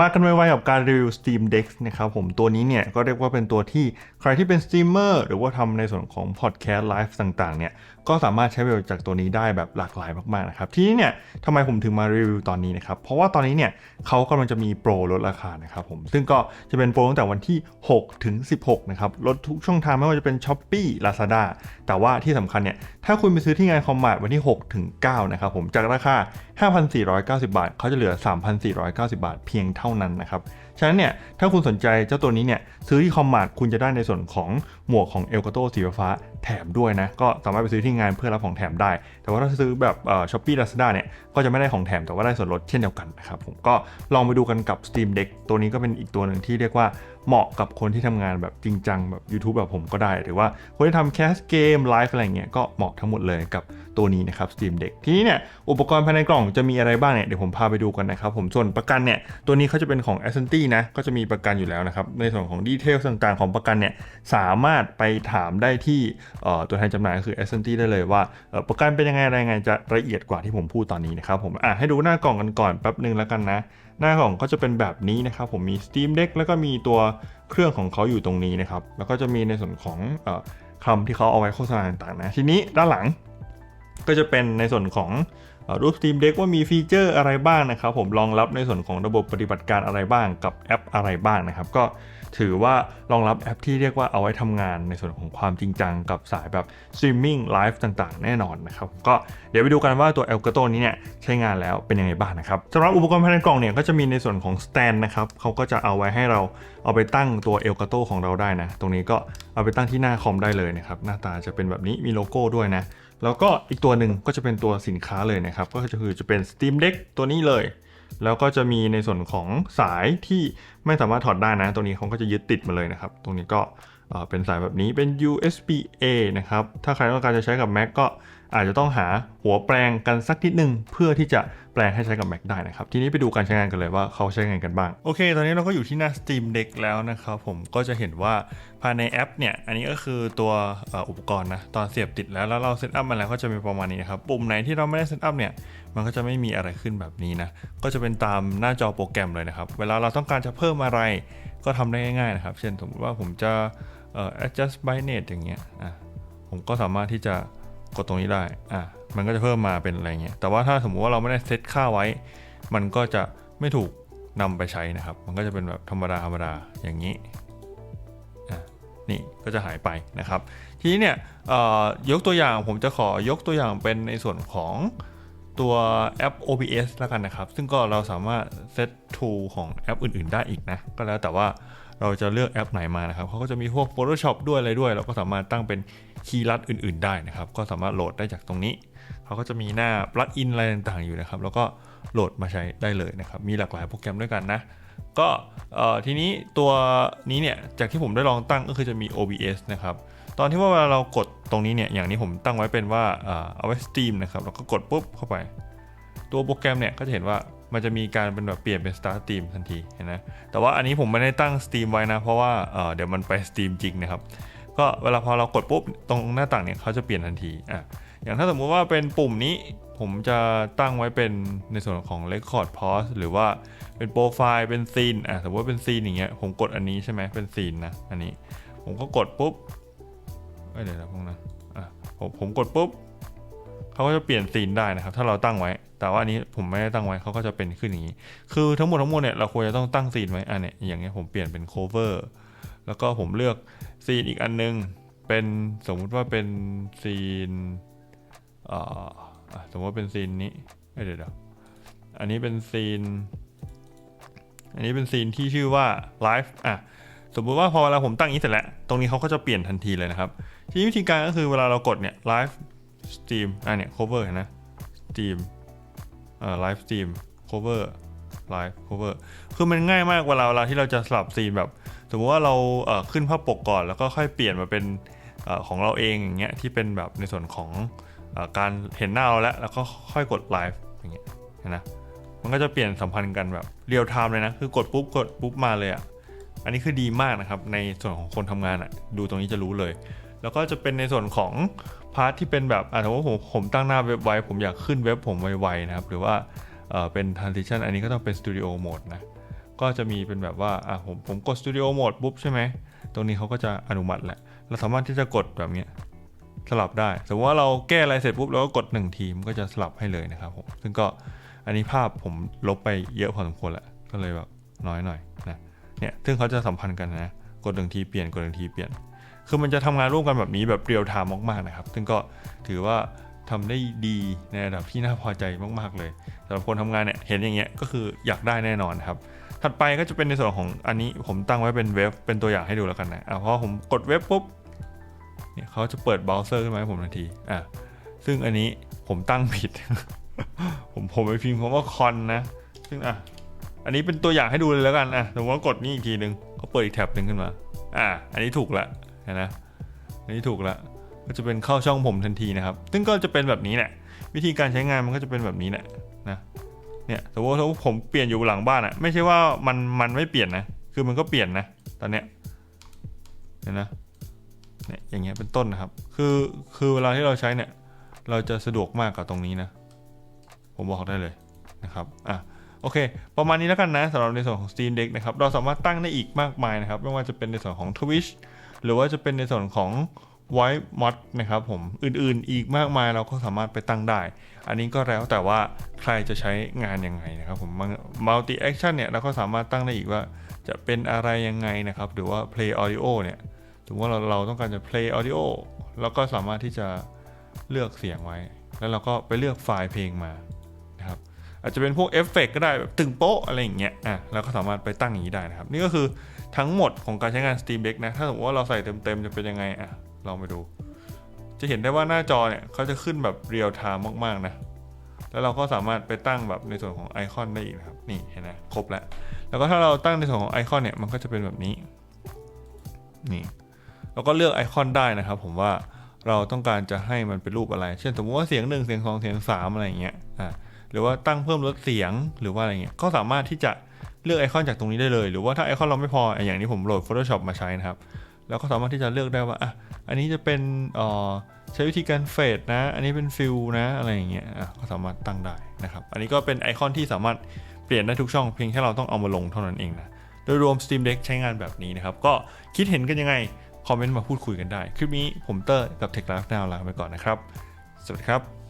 มากันไวๆกับการรีวิว Steam Deck นะครับผมตัวนี้เนี่ยก็เรียกว่าเป็นตัวที่ใครที่เป็นสตรีมเมอร์หรือว่าทำในส่วนของพอดแคสต์ไลฟ์ต่างๆเนี่ยก็สามารถใช้ประโยชน์จากตัวนี้ได้แบบหลากหลายมากๆนะครับทีนี้เนี่ยทำไมผมถึงมารีวิวตอนนี้นะครับเพราะว่าตอนนี้เนี่ยเขากำลังจะมีโปรลดราคานะครับผมซึ่งก็จะเป็นโปรตั้งแต่วันที่ 6 ถึง 16 นะครับลดทุกช่องทางไม่ว่าจะเป็น s h อ p e e Lazada แต่ว่าที่สำคัญเนี่ยถ้าคุณไปซื้อที่งานคอมมาร์วันที่ 6 ถึง 9 นะครับผมจากราคา5,490 บาท เขาจะเหลือ 3,490 บาท เพียงเท่านั้นนะครับ ฉะนั้นเนี่ย ถ้าคุณสนใจเจ้าตัวนี้เนี่ย ซื้อที่คอมมาร์ทคุณจะได้ในส่วนของหมวกของเอลกาโตสีฟ้าแถมด้วยนะ ก็สามารถไปซื้อที่งานเพื่อรับของแถมได้ แต่ว่าถ้าซื้อแบบช้อปปี้ลาซาด้าเนี่ย ก็จะไม่ได้ของแถมแต่ว่าได้ส่วนลดเช่นเดียวกันนะครับ ผมก็ลองไปดูกันกับ Steam Deck ตัวนี้ก็เป็นอีกตัวหนึ่งที่เรียกว่า เหมาะกับคนที่ทำงานแบบจริงจังแบบ YouTube แบบผมก็ได้ หรือว่าคนที่ทำแคสเกมไลฟ์อะไรเงี้ยก็เหมาะทั้งหมดเลยกับตัวนี้นะครับ Steam Deck ทีนี้เนี่ยอุปกรณ์ภายในกล่องจะมีอะไรบ้างเนี่ยเดี๋ยวผมพาไปดูกันนะครับผมส่วนประกันเนี่ยตัวนี้เขาจะเป็นของ a s c e n t y นะก็จะมีประกันอยู่แล้วนะครับในส่วนของดีเทลต่างๆ ของประกันเนี่ยสามารถไปถามได้ที่ตัวแทนจำหน่ายก็คือ a s c e n t y ได้เลยว่าประกันเป็นยังไงอะไรยังไงจะละเอียดกว่าที่ผมพูดตอนนี้นะครับผมอะให้ดูหน้ากล่องกันก่อนแป๊บนึงแล้วกันนะหน้ากล่องก็จะเป็นแบบนี้นะครับผมมี Steam Deck แล้วก็มีตัวเครื่องของเขาอยู่ตรงนี้นะครับ แล้วก็จะมีในส่วนของคำที่เขาเอาไว้โฆษณาต่างๆนะ ทีนี้ด้านหลังก็จะเป็นในส่วนของ รูป Steam Deck ว่ามีฟีเจอร์อะไรบ้างนะครับ ผมรองรับในส่วนของระบบปฏิบัติการอะไรบ้างกับแอปอะไรบ้างนะครับ ก็ถือว่ารองรับแอปที่เรียกว่าเอาไว้ทำงานในส่วนของความจริงจังกับสายแบบสตรีมมิ่งไลฟ์ต่างๆ แน่นอนนะครับ ก็เดี๋ยวไปดูกันว่าตัว e l g a t o นี้เนี่ยใช้งานแล้วเป็นยังไงบ้างนะครับสำหรับอุปกรณ์ภายในกล่องเนี่ยก็จะมีในส่วนของสแตนนะครับเขาก็จะเอาไว้ให้เราเอาไปตั้งตัว e l g a t o ของเราได้นะ ตรงนี้ก็เอาไปตั้งที่หน้าคอมได้เลยนะครับหน้าตาจะเป็นแบบนี้มีโลโก้ด้วยนะ แล้วก็อีกตัวหนึ่งก็จะเป็นตัวสินค้าเลยนะครับ ก็คือจะเป็น Steam Deck ตัวนี้เลย แล้วก็จะมีในส่วนของสายที่ไม่สามารถถอดได้นะ ตรงนี้เขาก็จะยึดติดมาเลยนะครับ ตรงนี้ก็เป็นสายแบบนี้เป็น USB A นะครับ ถ้าใครต้องการจะใช้กับ Mac ก็ อาจจะต้องหาหัวแปลงกันสักนิดนึง เพื่อที่จะแปลงให้ใช้กับ Mac ได้นะครับ ทีนี้ไปดูการใช้งานกันเลยว่าเขาใช้งานกันบ้าง โอเค ตอนนี้เราก็อยู่ที่หน้า Steam Deck แล้วนะครับผมก็จะเห็นว่าภายในแอปเนี่ยอันนี้ก็คือตัวอุปกรณ์นะตอนเสียบติดแล้วแล้วเราเซตอัพมาแล้วก็จะมีประมาณนี้นะครับปุ่มไหนที่เราไม่ได้เซตอัพเนี่ยมันก็จะไม่มีอะไรขึ้นแบบนี้นะก็จะเป็นตามหน้าจอโปรแกรมเลยนะครับเวลาเราต้องการจะเพิ่มอะไรก็ทำได้ง่ายๆนะครับ เช่นสมมติว่าผมจะ adjust brightness อย่างเงี้ยอะผมก็สามารถที่จะ กดตรงนี้ได้อะมันก็จะเพิ่มมาเป็นอะไรเงี้ยแต่ว่าถ้าสมมุติว่าเราไม่ได้เซตค่าไว้ มันก็จะไม่ถูกนำไปใช้นะครับ มันก็จะเป็นแบบธรรมดาธรรมดาอย่างนี้อะนี่ก็จะหายไปนะครับ ทีนี้เนี่ยยกตัวอย่างผมจะขอยกตัวอย่างเป็นในส่วนของตัวแอป OBS แล้วกันนะครับ ซึ่งก็เราสามารถเซต tool ของแอปอื่น ๆ ได้อีกนะ ก็แล้วแต่ว่า เราจะเลือกแอปไหนมานะครับเขาก็จะมีพวก Photoshop ด้วยอะไรด้วย เราก็สามารถตั้งเป็นคีย์ลัดอื่น ๆ ได้นะครับ ก็สามารถโหลดได้จากตรงนี้เขาก็จะมีหน้าปลั๊กอินอะไรต่างๆอยู่นะครับ แล้วก็โหลดมาใช้ได้เลยนะครับ มีหลากหลายโปรแกรมด้วยกันนะ ก็ทีนี้ตัวนี้เนี่ย จากที่ผมได้ลองตั้งก็คือจะมี OBS นะครับ ตอนที่ว่าเวลาเรากดตรงนี้เนี่ย อย่างนี้ผมตั้งไว้เป็นว่าเอาไว้สตรีมนะครับ แล้วก็กดปุ๊บเข้าไป ตัวโปรแกรมเนี่ยก็จะเห็นว่า มันจะมีการเป็นแบบเปลี่ยนเป็น Start Steam ทันทีเห็นไหมแต่ว่าอันนี้ผมไม่ได้ตั้ง Steam ไว้นะ เพราะว่าเดี๋ยวมันไป Steam จริงนะครับ ก็เวลาพอเรากดปุ๊บตรงหน้าต่างเนี่ยเขาจะเปลี่ยนทันทีอะอย่างถ้าสมมุติว่าเป็นปุ่มนี้ผมจะตั้งไว้เป็นในส่วนของ Record Pause หรือว่าเป็นโปรไฟล์เป็นซีนอะสมมติว่าเป็นซีนอย่างเงี้ยผมกดอันนี้ใช่ไหมเป็นซีนนะอันนี้ ผมก็กดปุ๊บเดี๋ยวนะพวกนั้นอะผมผมกดปุ๊บ เขาก็จะเปลี่ยนซีนได้นะครับ ถ้าเราตั้งไว้ แต่ว่าอันนี้ผมไม่ได้ตั้งไว้เขาก็จะเป็นขึ้นอย่างนี้ คือทั้งหมดทั้งมวลเนี่ยเราควรจะต้องตั้งซีนไว้อะเนี่ยอย่างเงี้ยผมเปลี่ยนเป็น cover แล้วก็ผมเลือกซีนอีกอันนึงเป็นสมมุติว่าเป็นซีนอ่าสมมติว่าเป็นซีนนี้เดี๋ยวอันนี้เป็นซีน อันนี้เป็นซีนที่ชื่อว่าไลฟ์อะสมมุติว่าพอเวลาผมตั้งนี้เสร็จแล้ว ตรงนี้เขาก็จะเปลี่ยนทันทีเลยนะครับ ทีนี้วิธีการก็คือเวลาเรากดเนี่ยไลฟ์ สตรีมอะเนี่ย cover เห็นนะสตรีมอ่าไลฟ์สตรีม cover ไลฟ์ cover คือมันง่ายมากเวลาเวลาที่เราจะสลับซีนแบบ สมมติว่าเราเขึ้นภาพปกก่อน แล้วก็ค่อยเปลี่ยนมาเป็นอของเราเองอย่างเงี้ยที่เป็นแบบในส่วนของอการเห็นหน้าเราแล้ว แล้วก็ค่อยกดไลฟ์อย่างเงี้ยนะมันก็จะเปลี่ยนสัมพันธ์กันแบบเรียลไทม์เลยนะ คือกดปุ๊บกดปุ๊บมาเลยอะ่ะอันนี้คือดีมากนะครับ ในส่วนของคนทำงานอะ่ะ ดูตรงนี้จะรู้เลย แล้วก็จะเป็นในส่วนของพาร์ทที่เป็นแบบอ่าถ้าว่าผมผมตั้งหน้าเว็บไว้ ผมอยากขึ้นเว็บผมไวๆนะครับ หรือว่าเป็น transition อันนี้ก็ต้องเป็น studio mode นะ ก็จะมีเป็นแบบว่าอะผมผมกดสตูดิโอโหมดปุ๊บใช่ไหม ตรงนี้เขาก็จะอนุมัติแหละ เราสามารถที่จะกดแบบเนี้ยสลับได้ สมมติว่าเราแก้อะไรเสร็จปุ๊บเราก็กด 1 ทีมนก็จะสลับให้เลยนะครับผม ซึ่งก็อันนี้ภาพผมลบไปเยอะพอสมควรแหละ ก็เลยแบบน้อยหน่อยนะ เนี่ย ซึ่งเขาจะสัมพันธ์กันนะ กดหนึ่งทีเปลี่ยน กดหนึ่งทีเปลี่ยน คือมันจะทำงานร่วมกันแบบนี้แบบเรียลไทม์มากๆนะครับ ซึ่งก็ถือว่าทำได้ดีในระดับที่น่าพอใจมากๆเลยสำหรับคนทำงานเนี่ยเห็นอย่างเงี้ยก็คืออยากได้แน่นอนครับ ถัดไปก็จะเป็นในส่วนของอันนี้ผมตั้งไว้เป็นเว็บเป็นตัวอย่างให้ดูแล้วกันนะอะเพราะผมกดเว็บปุ๊บเนี่ยเขาจะเปิดเบราว์เซอร์ขึ้นมาให้ผมทันทีอะซึ่งอันนี้ผมตั้งผิด ผมผมไปพิมพ์คำว่าคอนนะ ซึ่งอะอันนี้เป็นตัวอย่างให้ดูเลยแล้วกันอะสมมติว่ากดนี่อีกทีหนึ่งเขาเปิดอีกแท็บหนึ่งขึ้นมา อะอันนี้ถูกละ นนะนนี้ถูกละก็จะเป็นเข้าช่องผมทันทีนะครับ ซึ่งก็จะเป็นแบบนี้แหละวิธีการใช้งานมันก็จะเป็นแบบนี้แหละนะเนี่ยสมมติว่าผมเปลี่ยนอยู่หลังบ้านอะไม่ใช่ว่ามันมันไม่เปลี่ยนนะ คือมันก็เปลี่ยนนะ ตอนเนี้ยเห็นนะเนี่ยอย่างเงี้ยเป็นต้นนะครับ คือคือเวลาที่เราใช้เนี่ย เราจะสะดวกมากกับตรงนี้นะ ผมบอกได้เลยนะครับอะโอเค ประมาณนี้แล้วกันนะสำหรับในส่วนของ Steam Deck นะครับ เราสามารถตั้งได้อีกมากมายนะครับ ไม่ว่าจะเป็นในส่วนของ Twitch หรือว่าจะเป็นในส่วนของ White Mod นะครับผมอื่นๆอีกมากมายเราก็สามารถไปตั้งได้ อันนี้ก็แล้วแต่ว่าใครจะใช้งานยังไงนะครับผม Multi Action เนี่ยเราก็สามารถตั้งได้อีกว่าจะเป็นอะไรยังไงนะครับ หรือว่า Play Audio เนี่ยถึงว่าเราเราต้องการจะ Play Audio เราก็สามารถที่จะเลือกเสียงไว้ แล้วเราก็ไปเลือกไฟล์เพลงมา อาจจะเป็นพวกเอฟเฟกก็ได้แบบตึงโป๊ะอะไรอย่างเงี้ยอะเราก็สามารถไปตั้งอย่างนี้ได้นะครับ นี่ก็คือทั้งหมดของการใช้งาน Steam Deck นะ ถ้าสมมติว่าเราใส่เต็มๆ จะเป็นยังไงอะลองไปดู จะเห็นได้ว่าหน้าจอเนี่ยเขาจะขึ้นแบบเรียลไทม์มากๆนะแล้วเราก็สามารถไปตั้งแบบในส่วนของไอคอนได้อีกนะครับนี่เห็นไหมครบแล้ว แล้วก็ถ้าเราตั้งในส่วนของไอคอนเนี่ยมันก็จะเป็นแบบนี้นี่เราก็เลือกไอคอนได้นะครับ ผมว่าเราต้องการจะให้มันเป็นรูปอะไร เช่นสมมติว่าเสียงหนึ่งเสียงสองเสียงสามอะไรอย่างเงี้ยอ่า หรือว่าตั้งเพิ่มลดเสียงหรือว่าอะไรเงี้ยก็สามารถที่จะเลือกไอคอนจากตรงนี้ได้เลย หรือว่าถ้าไอคอนเราไม่พออย่างนี้ผมโหลด Photoshop มาใช้นะครับแล้วก็สามารถที่จะเลือกได้ว่าอะอันนี้จะเป็นเอ่อใช้วิธีการเฟดนะ อันนี้เป็นฟิลนะอะไรอย่างเงี้ยอะก็สามารถตั้งได้นะครับ อันนี้ก็เป็นไอคอนที่สามารถเปลี่ยนได้ทุกช่องเพียงแค่เราต้องเอามาลงเท่านั้นเองนะ โดยรวม Steam Deck ใช้งานแบบนี้นะครับ ก็คิดเห็นกันยังไง คอมเมนต์มาพูดคุยกันได้ คลิปนี้ผมเตอร์กับ Tech Life Now ลาไปก่อนนะครับ สวัสดีครับ